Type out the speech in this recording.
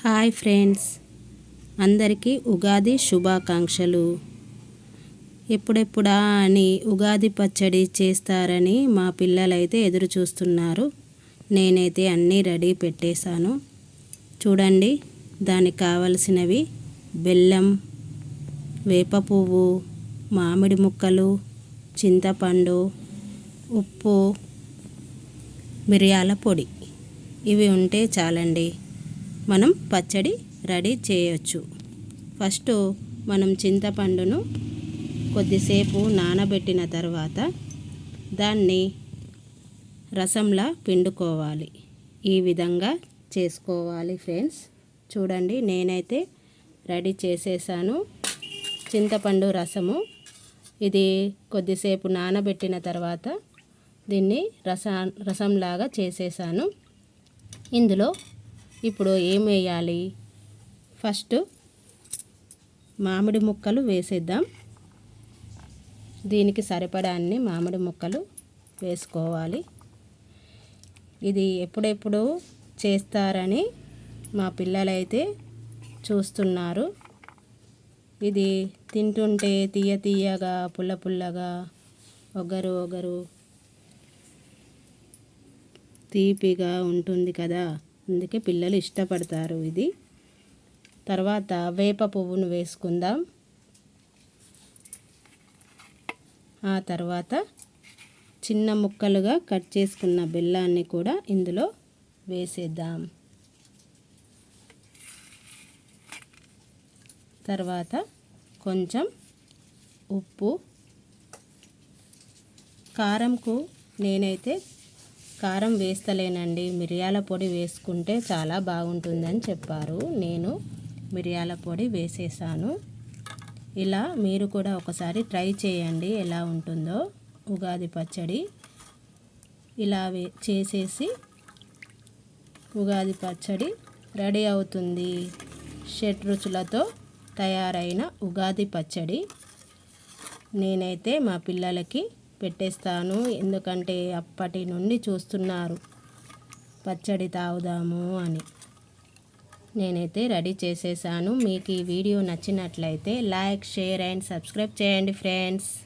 Hi friends. అందరికీ ఉగాది శుభాకాంక్షలు. ఎప్పుడెప్పుడా అని ఉగాది పచ్చడి చేస్తారని మా పిల్లలైతే ఎదురు చూస్తున్నారు. నేనైతే అన్నీ రెడీ పెట్టేశాను. చూడండి దానికి కావలసినవి బెల్లం వేప పువ్వు మామిడి ముక్కలు చింతపండు ఉప్పు మిరియాల పొడి. ఇవి ఉంటే చాలండి. మనం పచ్చడి రెడీ చేయొచ్చు. ఫస్ట్ మనం చింతపండును కొద్దిసేపు నానబెట్టిన తర్వాత దాన్ని రసంలా పిండుకోవాలి. ఈ విధంగా చేసుకోవాలి ఫ్రెండ్స్. చూడండి నేనైతే రెడీ చేసేసాను చింతపండు రసము. ఇది కొద్దిసేపు నానబెట్టిన తర్వాత దీన్ని రస రసంలాగా చేసేసాను. ఇందులో ఇప్పుడు ఏం వేయాలి? ఫస్ట్ మామిడి ముక్కలు వేసేద్దాం. దీనికి సరిపడా అన్ని మామిడి ముక్కలు వేసుకోవాలి. ఇది ఎప్పుడెప్పుడు చేస్తారని మా పిల్లలైతే చూస్తున్నారు. ఇది తింటుంటే తీయ తీయగా పుల్ల పుల్లగా ఒగరు ఒగరు తీపిగా ఉంటుంది కదా. అందుకే పిల్లలు ఇష్టపడతారు ఇది. తర్వాత వేప పువ్వును వేసుకుందాం. ఆ తర్వాత చిన్న ముక్కలుగా కట్ చేసుకున్న బెల్లాన్ని కూడా ఇందులో వేసేద్దాం. తర్వాత కొంచెం ఉప్పు కారంకు నేనైతే కారం వేస్తలేనండి. మిరియాల పొడి వేసుకుంటే చాలా బాగుంటుందని చెప్పారు. నేను మిరియాల పొడి వేసేసాను. ఇలా మీరు కూడా ఒకసారి ట్రై చేయండి ఎలా ఉంటుందో. ఉగాది పచ్చడి ఇలా వే చేసేసి ఉగాది పచ్చడి రెడీ అవుతుంది. షట్ రుచులతో తయారైన ఉగాది పచ్చడి. నేనైతే మా పిల్లలకి పెట్టేస్తాను. ఎందుకంటే అప్పటి నుండి చూస్తున్నారు. పచ్చడి తాగుదాము అని. నేనైతే రెడీ చేసేసాను. మీకు ఈ వీడియో నచ్చినట్లయితే లైక్ షేర్ అండ్ సబ్స్క్రైబ్ చేయండి ఫ్రెండ్స్.